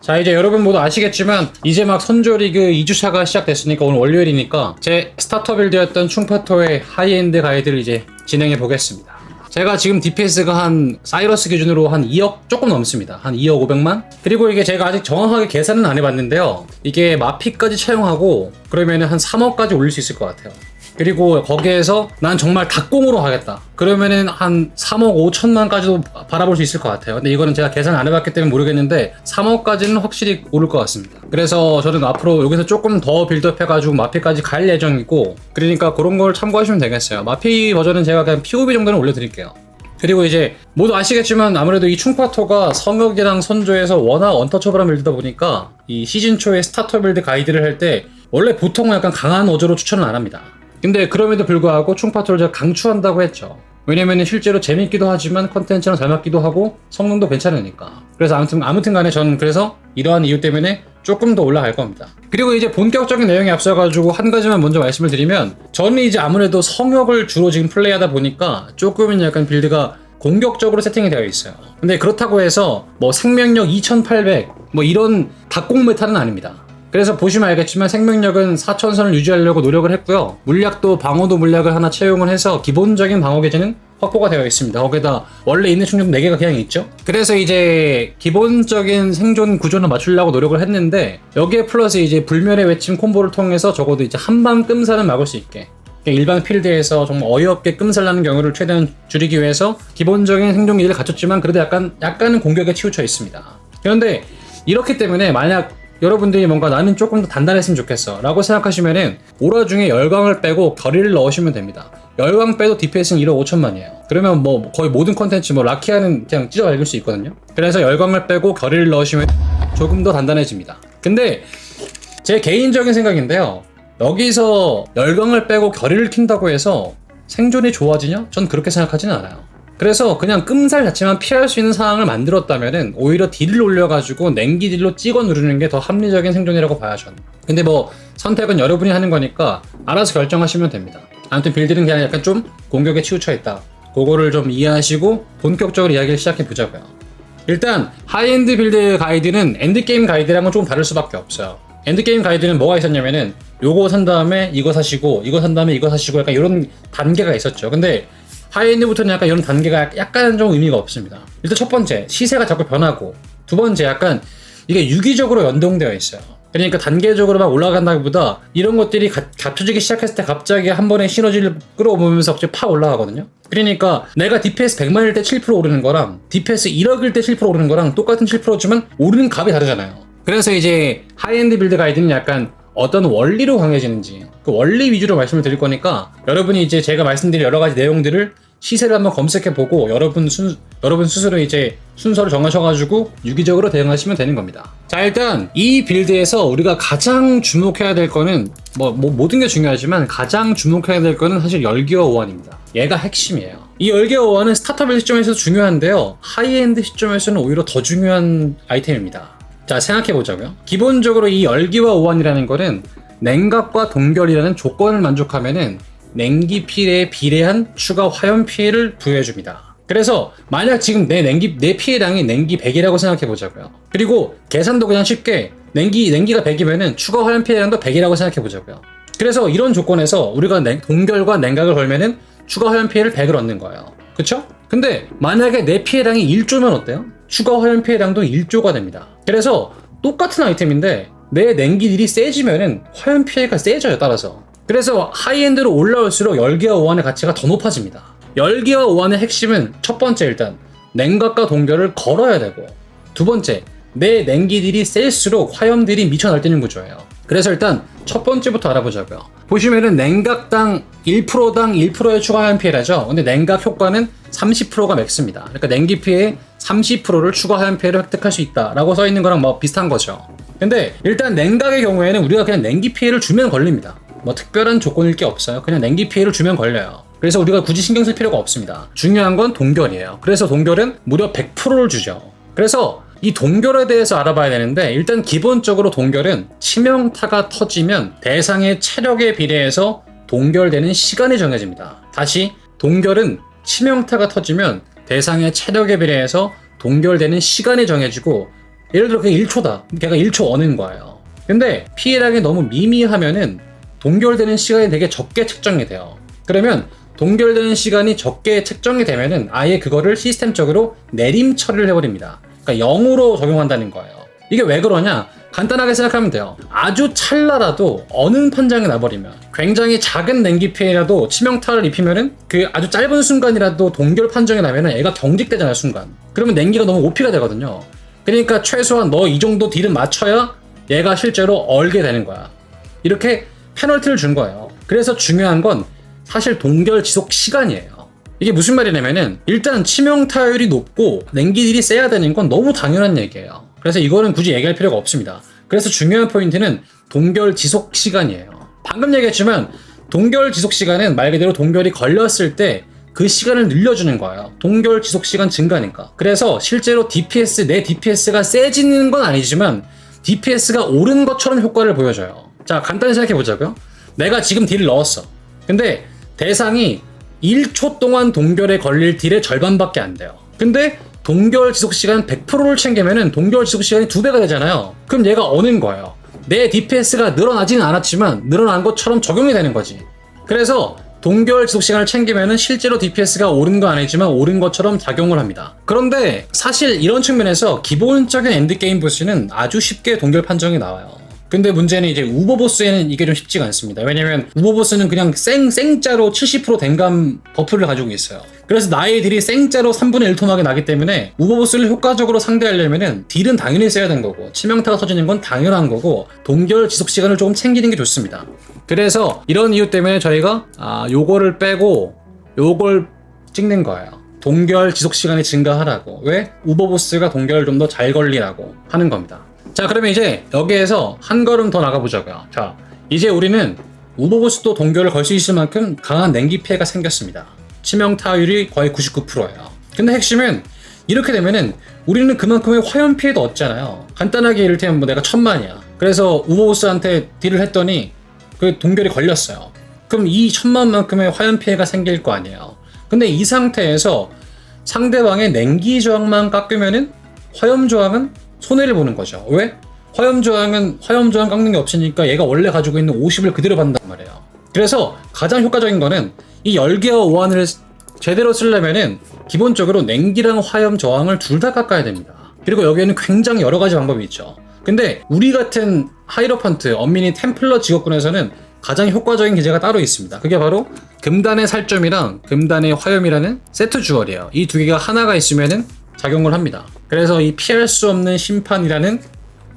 자 이제 여러분 모두 아시겠지만 이제 막 선조 리그 2주차가 시작됐으니까 오늘 월요일이니까 제 스타터 빌드였던 충파토의 하이엔드 가이드를 이제 진행해 보겠습니다. 제가 지금 DPS가 한 사이러스 기준으로 한 2억 조금 넘습니다. 한 2억 500만? 그리고 이게 제가 아직 정확하게 계산은 안 해봤는데요. 이게 마피까지 채용하고 그러면 한 3억까지 올릴 수 있을 것 같아요. 그리고 거기에서 난 정말 닭공으로 하겠다. 그러면은 한 3억 5천만까지도 바라볼 수 있을 것 같아요. 근데 이거는 제가 계산 안 해봤기 때문에 모르겠는데 3억까지는 확실히 오를 것 같습니다. 그래서 저는 앞으로 여기서 조금 더 빌드업 해가지고 마피까지 갈 예정이고 그러니까 그런 걸 참고하시면 되겠어요. 마피 버전은 제가 그냥 POB 정도는 올려드릴게요. 그리고 이제 모두 아시겠지만 아무래도 이 충파토가 성역이랑 선조에서 워낙 언터처블한 빌드다 보니까 이 시즌 초에 스타터 빌드 가이드를 할 때 원래 보통은 약간 강한 어조로 추천을 안 합니다. 근데 그럼에도 불구하고 충파토를 제가 강추한다고 했죠. 왜냐면 실제로 재밌기도 하지만 컨텐츠랑 잘 맞기도 하고 성능도 괜찮으니까. 그래서 아무튼 아무튼 간에 저는 그래서 이러한 이유 때문에 조금 더 올라갈 겁니다. 그리고 이제 본격적인 내용에 앞서가지고 한 가지만 먼저 말씀을 드리면 저는 이제 아무래도 성역을 주로 지금 플레이하다 보니까 조금은 약간 빌드가 공격적으로 세팅이 되어 있어요. 근데 그렇다고 해서 뭐 생명력 2800 뭐 이런 닭공 메타는 아닙니다. 그래서 보시면 알겠지만 생명력은 4천선을 유지하려고 노력을 했고요. 물약도 방어도 물약을 하나 채용을 해서 기본적인 방어 계제는 확보가 되어 있습니다. 거기다 원래 있는 충격 4개가 그냥 있죠. 그래서 이제 기본적인 생존 구조는 맞추려고 노력을 했는데 여기에 플러스 이제 불멸의 외침 콤보를 통해서 적어도 이제 한방 끔사는 막을 수 있게 그러니까 일반 필드에서 정말 어이없게 끔살나는 경우를 최대한 줄이기 위해서 기본적인 생존 기제를 갖췄지만 그래도 약간 약간은 공격에 치우쳐 있습니다. 그런데 이렇기 때문에 만약 여러분들이 뭔가 나는 조금 더 단단했으면 좋겠어 라고 생각하시면은 오라 중에 열광을 빼고 결의를 넣으시면 됩니다. 열광 빼도 DPS는 1억 5천만이에요. 그러면 뭐 거의 모든 컨텐츠 뭐 라키아는 그냥 찢어 밝을 수 있거든요. 그래서 열광을 빼고 결의를 넣으시면 조금 더 단단해집니다. 근데 제 개인적인 생각인데요. 여기서 열광을 빼고 결의를 킨다고 해서 생존이 좋아지냐? 전 그렇게 생각하지는 않아요 그래서 그냥 끔살 자체만 피할 수 있는 상황을 만들었다면은 오히려 딜을 올려가지고 냉기 딜로 찍어 누르는 게 더 합리적인 생존이라고 봐요 저는. 근데 뭐 선택은 여러분이 하는 거니까 알아서 결정하시면 됩니다. 아무튼 빌드는 그냥 약간 좀 공격에 치우쳐 있다. 그거를 좀 이해하시고 본격적으로 이야기를 시작해 보자고요. 일단 하이엔드 빌드 가이드는 엔드게임 가이드랑은 조금 다를 수밖에 없어요. 엔드게임 가이드는 뭐가 있었냐면은 요거 산 다음에 이거 사시고 이거 산 다음에 이거 사시고 약간 이런 단계가 있었죠. 근데 하이엔드부터는 약간 이런 단계가 약간 좀 의미가 없습니다. 일단 첫 번째, 시세가 자꾸 변하고, 두 번째, 약간 이게 유기적으로 연동되어 있어요. 그러니까 단계적으로 막 올라간다기보다 이런 것들이 가, 겹쳐지기 시작했을 때 갑자기 한 번에 시너지를 끌어오면서 갑자기 팍 올라가거든요. 그러니까 내가 DPS 100만일 때 7% 오르는 거랑 DPS 1억일 때 7% 오르는 거랑 똑같은 7%지만 오르는 값이 다르잖아요. 그래서 이제 하이엔드 빌드 가이드는 약간 어떤 원리로 강해지는지 그 원리 위주로 말씀을 드릴 거니까 여러분이 이제 제가 말씀드린 여러 가지 내용들을 시세를 한번 검색해 보고 여러분 순 여러분 스스로 이제 순서를 정하셔가지고 유기적으로 대응하시면 되는 겁니다. 자 일단 이 빌드에서 우리가 가장 주목해야 될 거는 뭐, 뭐 모든 게 중요하지만 가장 주목해야 될 거는 사실 열기어 오원입니다. 얘가 핵심이에요. 이 열기어 오원은 빌드 시점에서 중요한데요. 하이엔드 시점에서는 오히려 더 중요한 아이템입니다. 자 생각해 보자고요. 기본적으로 이 열기와 오한이라는 거는 냉각과 동결이라는 조건을 만족하면은 냉기 피해에 비례한 추가 화염 피해를 부여해 줍니다. 그래서 만약 지금 내 냉기 내 피해량이 냉기 100이라고 생각해 보자고요. 그리고 계산도 그냥 쉽게 냉기 냉기가 100이면은 추가 화염 피해량도 100이라고 생각해 보자고요. 그래서 이런 조건에서 우리가 냉, 동결과 냉각을 걸면은 추가 화염 피해를 100을 얻는 거예요. 그쵸? 근데 만약에 내 피해량이 1조면 어때요? 추가 화염 피해량도 1조가 됩니다. 그래서 똑같은 아이템인데 내 냉기들이 세지면은 화염 피해가 세져요 따라서. 그래서 하이엔드로 올라올수록 열기와 오한의 가치가 더 높아집니다. 열기와 오한의 핵심은 첫 번째 일단 냉각과 동결을 걸어야 되고 두 번째 내 냉기들이 셀수록 화염들이 미쳐 날뛰는 구조예요. 그래서 일단 첫 번째부터 알아보자고요. 보시면은 냉각당 1%당 1%의 추가 화염 피해라죠. 근데 냉각 효과는 30%가 맥스입니다. 그러니까 냉기 피해 30%를 추가 화염 피해를 획득할 수 있다라고 써 있는 거랑 뭐 비슷한 거죠. 근데 일단 냉각의 경우에는 우리가 그냥 냉기 피해를 주면 걸립니다. 뭐 특별한 조건일 게 없어요. 그냥 냉기 피해를 주면 걸려요. 그래서 우리가 굳이 신경 쓸 필요가 없습니다. 중요한 건 동결이에요. 그래서 동결은 무려 100%를 주죠. 그래서 이 동결에 대해서 알아봐야 되는데 일단 기본적으로 동결은 치명타가 터지면 대상의 체력에 비례해서 동결되는 시간이 정해집니다. 다시 동결은 치명타가 터지면 대상의 체력에 비례해서 동결되는 시간이 정해지고 예를 들어 그게 1초다. 걔가 1초 어는 거예요. 근데 피해량이 너무 미미하면은 동결되는 시간이 되게 적게 측정이 돼요. 그러면 동결되는 시간이 적게 측정이 되면은 아예 그거를 시스템적으로 내림 처리를 해버립니다. 그러니까 0으로 적용한다는 거예요. 이게 왜 그러냐? 간단하게 생각하면 돼요. 아주 찰나라도 어느 판정이 나버리면 굉장히 작은 냉기 피해라도 치명타를 입히면은 그 아주 짧은 순간이라도 동결 판정이 나면은 애가 경직되잖아요 순간. 그러면 냉기가 너무 오피가 되거든요. 그러니까 최소한 너 이 정도 딜은 맞춰야 얘가 실제로 얼게 되는 거야. 이렇게 페널티를 준 거예요. 그래서 중요한 건 사실 동결 지속 시간이에요. 이게 무슨 말이냐면은 일단 치명 타율이 높고 냉기질이 세야 되는 건 너무 당연한 얘기예요. 그래서 이거는 굳이 얘기할 필요가 없습니다. 그래서 중요한 포인트는 동결 지속 시간이에요. 방금 얘기했지만 동결 지속 시간은 말 그대로 동결이 걸렸을 때 그 시간을 늘려주는 거예요. 동결 지속 시간 증가니까. 그래서 실제로 DPS, 내 DPS가 세지는 건 아니지만 DPS가 오른 것처럼 효과를 보여줘요. 자, 간단히 생각해 보자고요. 내가 지금 딜을 넣었어. 근데 대상이 1초 동안 동결에 걸릴 딜의 절반밖에 안 돼요. 근데 동결 지속 시간 100%를 챙기면은 동결 지속 시간이 두 배가 되잖아요. 그럼 얘가 어는 거예요. 내 DPS가 늘어나지는 않았지만 늘어난 것처럼 적용이 되는 거지. 그래서 동결 지속 시간을 챙기면은 실제로 DPS가 오른 거 아니지만 오른 것처럼 작용을 합니다. 그런데 사실 이런 측면에서 기본적인 엔드게임 보스는 아주 쉽게 동결 판정이 나와요. 근데 문제는 이제 우버보스에는 이게 좀 쉽지가 않습니다. 왜냐면 우버보스는 그냥 생, 생짜로 70% 댕감 버프를 가지고 있어요. 그래서 나의 딜이 생짜로 3분의 1 토막이 나기 때문에 우버보스를 효과적으로 상대하려면은 딜은 당연히 써야 되는 거고 치명타가 터지는 건 당연한 거고 동결 지속 시간을 조금 챙기는 게 좋습니다. 그래서 이런 이유 때문에 저희가 아, 요거를 빼고 요걸 찍는 거예요. 동결 지속 시간이 증가하라고. 왜? 우버보스가 동결을 좀 더 잘 걸리라고 하는 겁니다. 자, 그러면 이제 여기에서 한 걸음 더 나가보자고요. 자, 이제 우리는 우버보스도 동결을 걸 수 있을 만큼 강한 냉기 피해가 생겼습니다. 치명 타율이 거의 99%예요. 근데 핵심은 이렇게 되면은 우리는 그만큼의 화염 피해도 얻잖아요. 간단하게 이를테면 뭐 내가 천만이야. 그래서 우버보스한테 딜을 했더니 그 동결이 걸렸어요. 그럼 이 천만만큼의 화염 피해가 생길 거 아니에요. 근데 이 상태에서 상대방의 냉기 저항만 깎으면은 화염 저항은 손해를 보는 거죠. 왜? 화염 저항은 화염 저항 깎는 게 없으니까 얘가 원래 가지고 있는 50을 그대로 받는단 말이에요. 그래서 가장 효과적인 거는 이 열기와 오한을 제대로 쓰려면은 기본적으로 냉기랑 화염 저항을 둘 다 깎아야 됩니다. 그리고 여기에는 굉장히 여러 가지 방법이 있죠. 근데 우리 같은 하이로펀트, 엄민이 템플러 직업군에서는 가장 효과적인 기제가 따로 있습니다. 그게 바로 금단의 살점이랑 금단의 화염이라는 세트 주얼이에요. 이 두 개가 하나가 있으면은 작용을 합니다. 그래서 이 피할 수 없는 심판이라는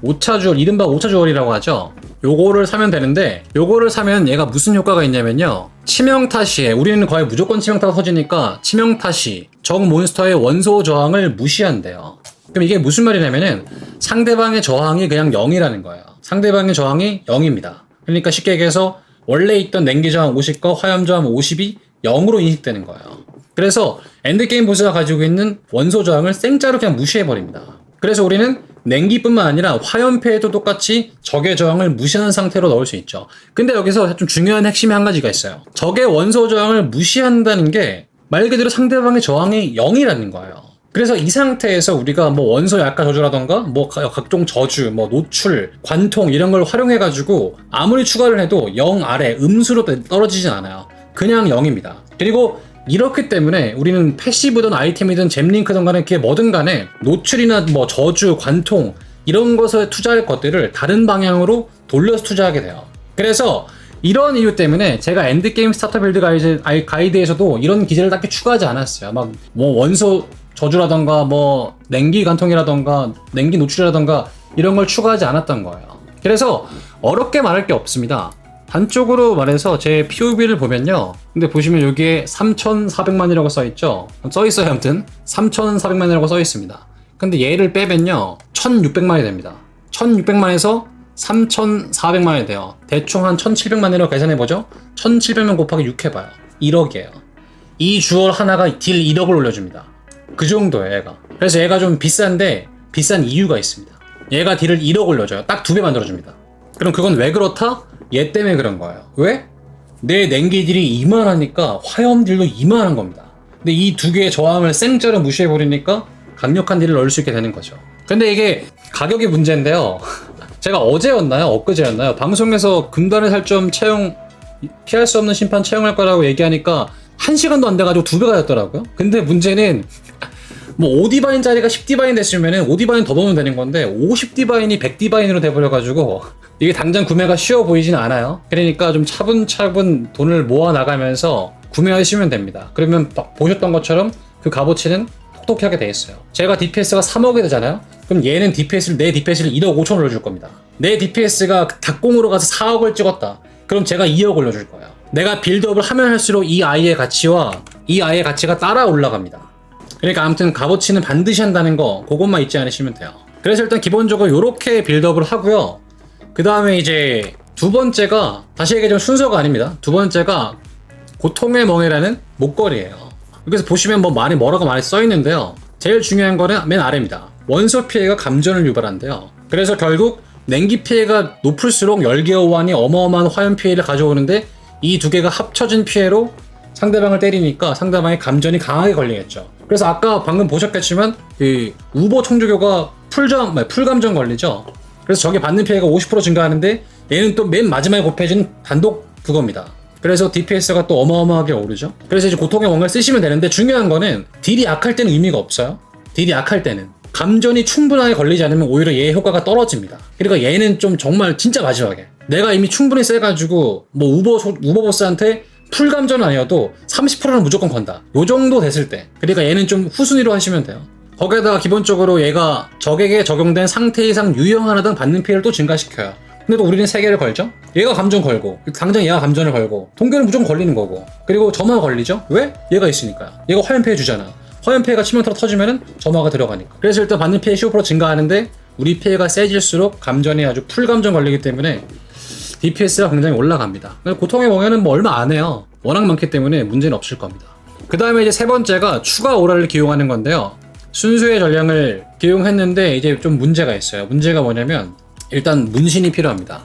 5차 주얼, 이른바 5차 주얼이라고 하죠. 요거를 사면 되는데 요거를 사면 얘가 무슨 효과가 있냐면요. 치명타 시에 우리는 거의 무조건 치명타가 터지니까 치명타 시 적 몬스터의 원소 저항을 무시한대요. 그럼 이게 무슨 말이냐면은 상대방의 저항이 그냥 0이라는 거예요. 상대방의 저항이 0입니다. 그러니까 쉽게 얘기해서 원래 있던 냉기 저항 50과 화염 저항 50이 0으로 인식되는 거예요. 그래서 엔드게임 보스가 가지고 있는 원소 저항을 생짜로 그냥 무시해버립니다. 그래서 우리는 냉기뿐만 아니라 화염패에도 똑같이 적의 저항을 무시하는 상태로 넣을 수 있죠. 근데 여기서 좀 중요한 핵심이 한 가지가 있어요. 적의 원소 저항을 무시한다는 게 말 그대로 상대방의 저항이 0이라는 거예요. 그래서 이 상태에서 우리가 뭐 원소 약화 저주라던가 뭐 가- 각종 저주, 뭐 노출, 관통 이런 걸 활용해가지고 아무리 추가를 해도 0 아래 음수로 떨어지진 않아요. 그냥 0입니다. 그리고 이렇기 때문에 우리는 패시브든 아이템이든 잼링크든 간에 그게 뭐든 간에 노출이나 뭐 저주, 관통 이런 것에 투자할 것들을 다른 방향으로 돌려서 투자하게 돼요. 그래서 이런 이유 때문에 제가 엔드게임 스타터 빌드 가이드, 가이드에서도 이런 기제를 딱히 추가하지 않았어요. 막 뭐 원소 저주라던가 뭐 냉기 관통이라던가 냉기 노출이라던가 이런 걸 추가하지 않았던 거예요. 그래서 어렵게 말할 게 없습니다. 단적으로 말해서 제 POB를 보면요. 근데 보시면 여기에 3,400만이라고 써 있죠. 써 있어요, 아무튼. 3,400만이라고 써 있습니다. 근데 얘를 빼면요. 1,600만이 됩니다. 1,600만에서 3,400만이 돼요. 대충 한 1,700만이라고 계산해보죠. 1,700만 곱하기 6 해봐요. 1억이에요. 이 주얼 하나가 딜 1억을 올려줍니다. 그 정도예요, 얘가. 그래서 얘가 좀 비싼데 비싼 이유가 있습니다. 얘가 딜을 1억 올려줘요. 딱 두 배 만들어줍니다. 그럼 그건 왜 그렇다? 얘 때문에 그런 거예요. 왜? 내 냉기 딜이 이만하니까 화염 딜도 이만한 겁니다. 근데 이 두 개의 저항을 생짜로 무시해버리니까 강력한 딜을 넣을 수 있게 되는 거죠. 근데 이게 가격이 문제인데요. 제가 어제였나요? 엊그제였나요? 방송에서 금단의 살점 채용 피할 수 없는 심판 채용할 거라고 얘기하니까 한 시간도 안 돼가지고 두 배가 됐더라고요. 근데 문제는 뭐 5디바인 자리가 10디바인 됐으면은 5디바인 더 넣으면 되는 건데 50디바인이 100디바인으로 돼버려가지고 이게 당장 구매가 쉬워 보이진 않아요. 그러니까 좀 차분차분 돈을 모아 나가면서 구매하시면 됩니다. 그러면 막 보셨던 것처럼 그 값어치는 톡톡하게 돼 있어요. 제가 DPS가 3억이 되잖아요. 그럼 얘는 DPS를 내 DPS를 1억 5천 올려줄 겁니다. 내 DPS가 닭공으로 가서 4억을 찍었다. 그럼 제가 2억 올려줄 거예요. 내가 빌드업을 하면 할수록 이 아이의 가치와 이 아이의 가치가 따라 올라갑니다. 그러니까 아무튼 값어치는 반드시 한다는 거 그것만 잊지 않으시면 돼요. 그래서 일단 기본적으로 이렇게 빌드업을 하고요. 그 다음에 이제 두 번째가 다시 얘기하자면 순서가 아닙니다. 두 번째가 고통의 멍에라는 목걸이에요. 여기서 보시면 뭐 많이 뭐라고 많이 써 있는데요. 제일 중요한 거는 맨 아래입니다. 원소 피해가 감전을 유발한대요. 그래서 결국 냉기 피해가 높을수록 열기어 호환이 어마어마한 화염 피해를 가져오는데 이 두 개가 합쳐진 피해로 상대방을 때리니까 상대방의 감전이 강하게 걸리겠죠. 그래서 아까 방금 보셨겠지만 그 우보 총조교가 풀점, 아니, 풀감전 걸리죠. 그래서 저게 받는 피해가 50% 증가하는데 얘는 또 맨 마지막에 곱해진 단독 그겁니다. 그래서 DPS가 또 어마어마하게 오르죠. 그래서 이제 고통의 원을 쓰시면 되는데 중요한 거는 딜이 약할 때는 의미가 없어요. 딜이 약할 때는. 감전이 충분하게 걸리지 않으면 오히려 얘의 효과가 떨어집니다. 그러니까 얘는 좀 정말 진짜 마지막에 내가 이미 충분히 세가지고 뭐 우버 소- 우버 보스한테 풀 감전은 아니어도 30%는 무조건 건다. 요 정도 됐을 때. 그러니까 얘는 좀 후순위로 하시면 돼요. 거기에다가 기본적으로 얘가 적에게 적용된 상태 이상 유형 하나 당 받는 피해를 또 증가시켜요. 근데 또 우리는 3개를 걸죠? 얘가 감전 걸고, 당장 얘가 감전을 걸고, 동결은 무조건 걸리는 거고, 그리고 점화 걸리죠? 왜? 얘가 있으니까요. 얘가 화염 피해 주잖아. 화염 피해가 치명타로 터지면은 점화가 들어가니까. 그래서 일단 받는 피해 15% 증가하는데, 우리 피해가 세질수록 감전이 아주 풀 감전 걸리기 때문에 DPS가 굉장히 올라갑니다. 고통의 멍에는 뭐 얼마 안 해요. 워낙 많기 때문에 문제는 없을 겁니다. 그 다음에 이제 세 번째가 추가 오라를 기용하는 건데요. 순수의 전량을 기용했는데 이제 좀 문제가 있어요. 문제가 뭐냐면 일단 문신이 필요합니다.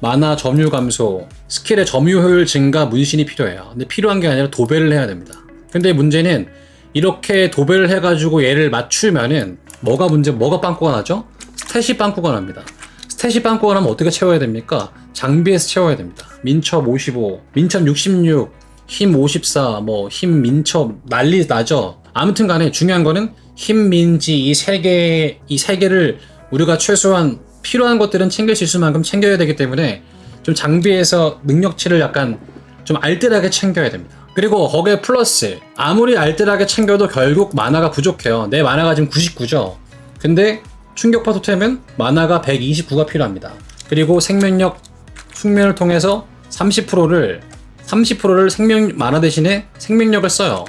만화 점유 감소, 스킬의 점유 효율 증가 문신이 필요해요. 근데 필요한 게 아니라 도배를 해야 됩니다. 근데 문제는 이렇게 도배를 해가지고 얘를 맞추면은 뭐가 문제, 뭐가 빵꾸가 나죠? 스탯이 빵꾸가 납니다. 스탯이 빵꾸가 나면 어떻게 채워야 됩니까? 장비에서 채워야 됩니다. 민첩 55, 민첩 66, 힘 54, 뭐 힘 민첩 난리 나죠. 아무튼 간에 중요한 거는 힘 민지 이 세 개, 이 세 개를 우리가 최소한 필요한 것들은 챙길 수 있을 만큼 챙겨야 되기 때문에 좀 장비에서 능력치를 약간 좀 알뜰하게 챙겨야 됩니다. 그리고 거기에 플러스 아무리 알뜰하게 챙겨도 결국 만화가 부족해요. 내 만화가 지금 99죠. 근데 충격파 토템은 만화가 129가 필요합니다. 그리고 생명력 숙면을 통해서 30%를 30%를 생명 만화 대신에 생명력을 써요.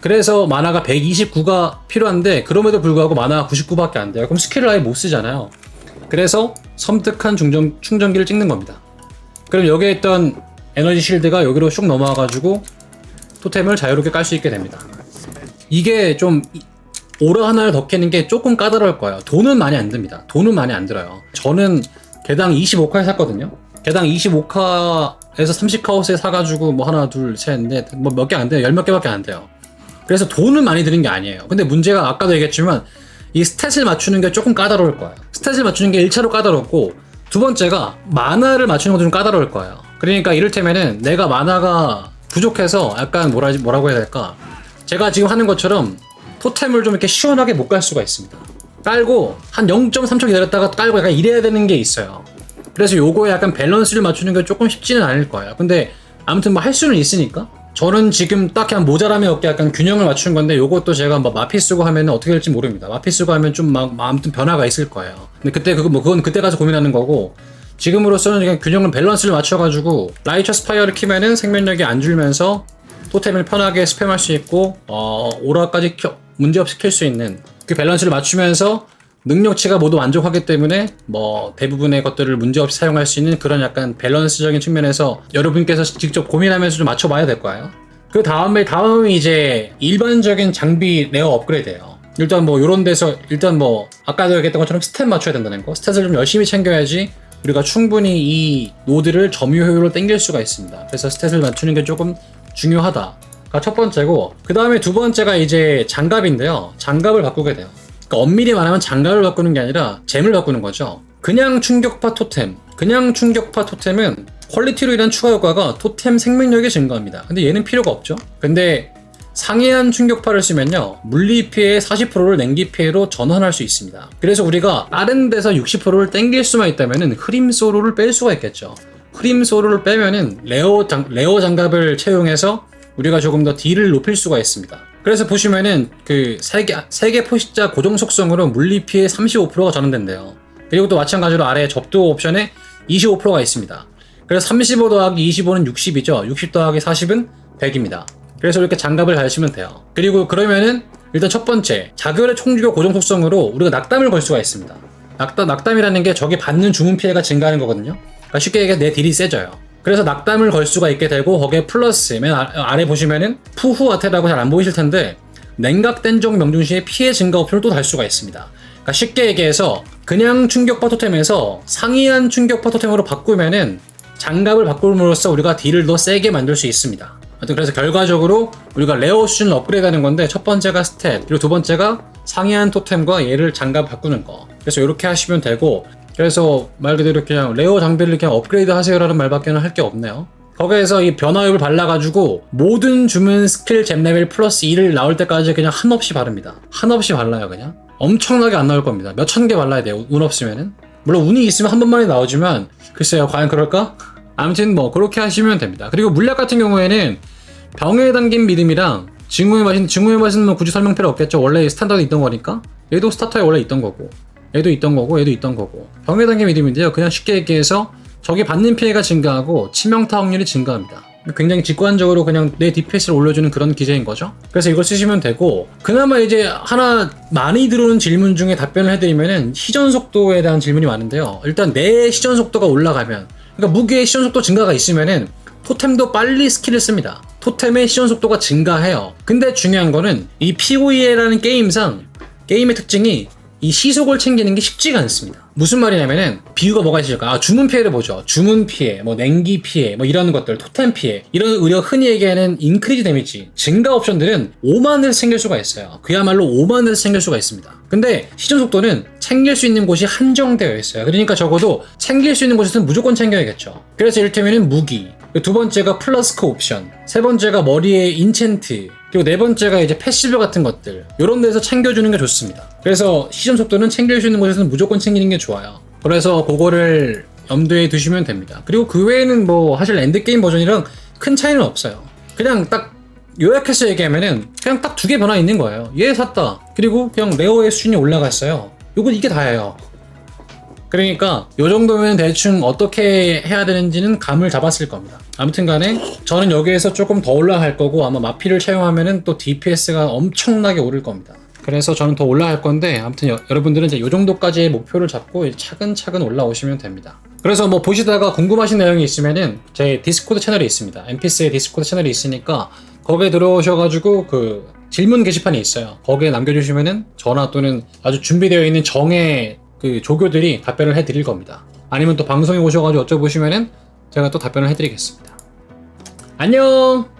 그래서 만화가 129가 필요한데 그럼에도 불구하고 만화가 99밖에 안 돼요. 그럼 스킬을 아예 못 쓰잖아요. 그래서 섬뜩한 충전, 충전기를 찍는 겁니다. 그럼 여기에 있던 에너지 실드가 여기로 슉 넘어와가지고 토템을 자유롭게 깔 수 있게 됩니다. 이게 좀 이- 오라 하나를 더 캐는 게 조금 까다로울 거예요. 돈은 많이 안 듭니다. 돈은 많이 안 들어요. 저는 개당 25카에 샀거든요. 개당 25카에서 30카우스에 사가지고 뭐 하나, 둘, 셋, 넷, 뭐 몇 개 안 돼요. 열 몇 개밖에 안 돼요. 그래서 돈은 많이 드는 게 아니에요. 근데 문제가 아까도 얘기했지만 이 스탯을 맞추는 게 조금 까다로울 거예요. 스탯을 맞추는 게 1차로 까다롭고 두 번째가 만화를 맞추는 것도 좀 까다로울 거예요. 그러니까 이를테면은 내가 만화가 부족해서 약간 뭐라, 뭐라고 해야 될까? 제가 지금 하는 것처럼 토템을 좀 이렇게 시원하게 못 깔 수가 있습니다. 깔고 한 0.3초 기다렸다가 깔고 약간 이래야 되는 게 있어요. 그래서 요거에 약간 밸런스를 맞추는 게 조금 쉽지는 않을 거예요. 근데 아무튼 뭐 할 수는 있으니까. 저는 지금 딱히 한 모자람이 없게 약간 균형을 맞춘 건데 요것도 제가 뭐 마피 쓰고 하면 어떻게 될지 모릅니다. 마피 쓰고 하면 좀 막 아무튼 변화가 있을 거예요. 근데 그때 그거 뭐 그건 그때 가서 고민하는 거고 지금으로서는 그냥 균형을 밸런스를 맞춰가지고 라이처 스파이어를 키면은 생명력이 안 줄면서 토템을 편하게 스팸할 수 있고 어, 오라까지 켜- 문제없이 킬수 있는 그 밸런스를 맞추면서 능력치가 모두 만족하기 때문에 뭐 대부분의 것들을 문제없이 사용할 수 있는 그런 약간 밸런스적인 측면에서 여러분께서 직접 고민하면서 좀 맞춰봐야 될 거예요. 그 다음에 다음이 이제 일반적인 장비 레어 업그레이드예요. 일단 뭐 요런 데서 일단 뭐 아까도 얘기했던 것처럼 스탯 맞춰야 된다는 거 스탯을 좀 열심히 챙겨야지 우리가 충분히 이 노드를 점유 효율로 땡길 수가 있습니다 그래서 스탯을 맞추는 게 조금 중요하다가 첫 번째고 그 다음에 두 번째가 이제 장갑인데요. 장갑을 바꾸게 돼요. 그러니까 엄밀히 말하면 장갑을 바꾸는 게 아니라 잼을 바꾸는 거죠. 그냥 충격파 토템. 그냥 충격파 토템은 퀄리티로 인한 추가 효과가 토템 생명력이 증가합니다. 근데 얘는 필요가 없죠. 근데 상이한 충격파를 쓰면요 물리 피해 40%를 냉기 피해로 전환할 수 있습니다. 그래서 우리가 다른 데서 60%를 땡길 수만 있다면 흐림 소로를 뺄 수가 있겠죠. 흐림 소로를 빼면은 레어, 장, 레어 장갑을 채용해서 우리가 조금 더 딜을 높일 수가 있습니다 그래서 보시면은 그 세계 세계 포식자 고정 속성으로 물리 피해 35%가 전환된대요 그리고 또 마찬가지로 아래 접도 옵션에 25%가 있습니다 그래서 35 더하기 25는 60이죠 60 더하기 40은 100입니다 그래서 이렇게 장갑을 달시면 돼요. 그리고 그러면은 일단 첫 번째 자결의 총주교 고정 속성으로 우리가 낙담을 걸 수가 있습니다. 낙담 낙담이라는 게 적이 받는 주문 피해가 증가하는 거거든요. 그러니까 쉽게 얘기해 내 딜이 세져요. 그래서 낙담을 걸 수가 있게 되고 거기에 플러스 맨 아- 아래 보시면은 푸후 아테라고 잘 안 보이실 텐데 냉각된 적 명중 시에 피해 증가 옵션을 또달 수가 있습니다. 그러니까 쉽게 얘기해서 그냥 충격 파 토템에서 상이한 충격 파 토템으로 바꾸면은 장갑을 바꿈으로써 우리가 딜을 더 세게 만들 수 있습니다. 하여튼 그래서 결과적으로 우리가 레어 수준을 업그레이드 하는 건데 첫 번째가 스탯 그리고 두 번째가 상이한 토템과 얘를 장갑 바꾸는 거. 그래서 이렇게 하시면 되고 그래서 말 그대로 그냥 레어 장비를 그냥 업그레이드 하세요라는 말밖에는 할 게 없네요. 거기에서 이 변화엽을 발라가지고 모든 주문 스킬 잼 레벨 플러스 2를 나올 때까지 그냥 한없이 바릅니다. 한없이 발라요 그냥. 엄청나게 안 나올 겁니다. 몇 천 개 발라야 돼요. 운 없으면은. 물론 운이 있으면 한 번만에 나오지만 글쎄요 과연 그럴까? 아무튼 뭐 그렇게 하시면 됩니다. 그리고 물약 같은 경우에는 병에 담긴 믿음이랑 증후의 맛인 증후의 맛은 뭐 굳이 설명 필요 없겠죠. 원래 스탠다드 있던 거니까. 얘도 스타터에 원래 있던 거고. 얘도 있던 거고 얘도 있던 거고. 병에 담긴 믿음인데요. 그냥 쉽게 얘기해서 적이 받는 피해가 증가하고 치명타 확률이 증가합니다. 굉장히 직관적으로 그냥 내 DPS를 올려주는 그런 기제인 거죠. 그래서 이걸 쓰시면 되고 그나마 이제 하나 많이 들어오는 질문 중에 답변을 해드리면은 시전 속도에 대한 질문이 많은데요. 일단 내 시전 속도가 올라가면 그러니까 무게의 시전 속도 증가가 있으면은 토템도 빨리 스킬을 씁니다. 토템의 시전 속도가 증가해요. 근데 중요한 거는 이 POE라는 게임상 게임의 특징이 이 시속을 챙기는 게 쉽지가 않습니다. 무슨 말이냐면은 비유가 뭐가 있을까? 아, 주문 피해를 보죠. 주문 피해, 뭐 냉기 피해, 뭐 이런 것들, 토템 피해 이런 우리가 흔히 얘기하는 인크리즈 데미지 증가 옵션들은 5만을 챙길 수가 있어요. 그야말로 5만을 챙길 수가 있습니다. 근데 시전 속도는 챙길 수 있는 곳이 한정되어 있어요. 그러니까 적어도 챙길 수 있는 곳에서는 무조건 챙겨야겠죠. 그래서 이를테면은 무기, 두 번째가 플러스크 옵션, 세 번째가 머리에 인챈트, 그리고 네 번째가 이제 패시브 같은 것들 이런 데서 챙겨주는 게 좋습니다. 그래서 시점 속도는 챙길 수 있는 곳에서는 무조건 챙기는 게 좋아요. 그래서 그거를 염두에 두시면 됩니다. 그리고 그 외에는 뭐 사실 엔드게임 버전이랑 큰 차이는 없어요. 그냥 딱 요약해서 얘기하면은 그냥 딱 두 개 변화 있는 거예요. 얘 샀다. 그리고 그냥 레어의 수준이 올라갔어요. 요건 이게 다예요. 그러니까 요 정도면 대충 어떻게 해야 되는지는 감을 잡았을 겁니다. 아무튼 간에 저는 여기에서 조금 더 올라갈 거고 아마 마피를 채용하면은 또 DPS가 엄청나게 오를 겁니다. 그래서 저는 더 올라갈 건데 아무튼 여, 러분들은 이제 요 정도까지의 목표를 잡고 차근차근 올라오시면 됩니다. 그래서 뭐 보시다가 궁금하신 내용이 있으면은 제 디스코드 채널이 있습니다. NPC의 디스코드 채널이 있으니까 거기에 들어오셔가지고 그 질문 게시판이 있어요. 거기에 남겨주시면은 전화 또는 아주 준비되어 있는 정의 그 조교들이 답변을 해드릴 겁니다. 아니면 또 방송에 오셔가지고 여쭤보시면은 제가 또 답변을 해드리겠습니다. 안녕!